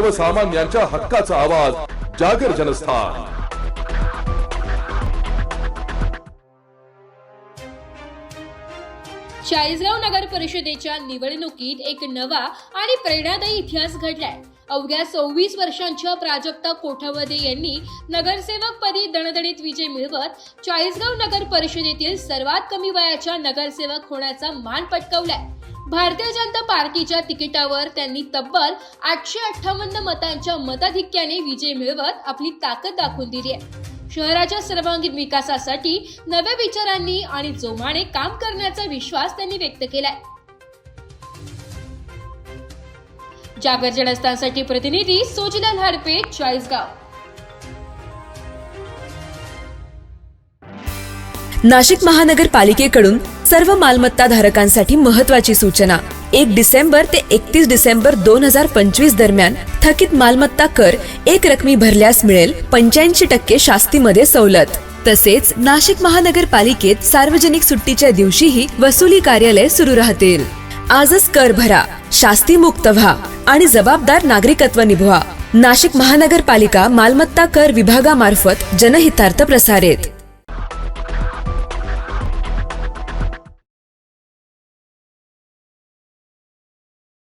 सर्वसामान्यांच्या हक्काचा आवाज जागर जनस्थान. चाळीसगाव नगर परिषदेच्या निवडणुकीत एक नवा आणि प्रेरणादायी इतिहास घडलाय. अवघ्या सव्वीस वर्षांच्या प्राजक्ता कोठावदे यांनी नगरसेवक पदी दणदणीत विजय मिळवत चाळीसगाव नगर परिषदेतील सर्वात कमी वयाच्या नगरसेवक होण्याचा मान पटकावलाय. भारतीय जनता पार्टीच्या तिकिटावर त्यांनी तब्बल आठशे अठ्ठावन्न मतांच्या मताधिक्याने विजय मिळवत आपली ताकद दाखवून दिली आहे. शहराच्या सर्वांगीण विकासासाठी नव्या विचारांनी आणि जोमाने काम करण्याचा विश्वास त्यांनी व्यक्त केलाय. जागर जनस्थानसाठी प्रतिनिधी सोजलाल हडपे चाळीसगाव. नाशिक महानगरपालिकेकडून सर्व मालमत्ता धारकांसाठी महत्वाची सूचना. एक डिसेंबर ते एकतीस डिसेंबर दोन हजार पंचवीस दरम्यान थकीत मालमत्ता कर एक रकमी भरल्यास मिळेल पंच्याऐंशी टक्के शास्तीमध्ये सवलत. तसेच नाशिक महानगरपालिकेत सार्वजनिक सुट्टीच्या दिवशीही वसुली कार्यालय सुरू राहतील. आजच कर भरा शास्ती मुक्त व्हा. आणि जबाबदार नागरिकत्व निभवा. नाशिक महानगरपालिका मालमत्ता कर विभागामार्फत जनहितार्थ प्रसारित.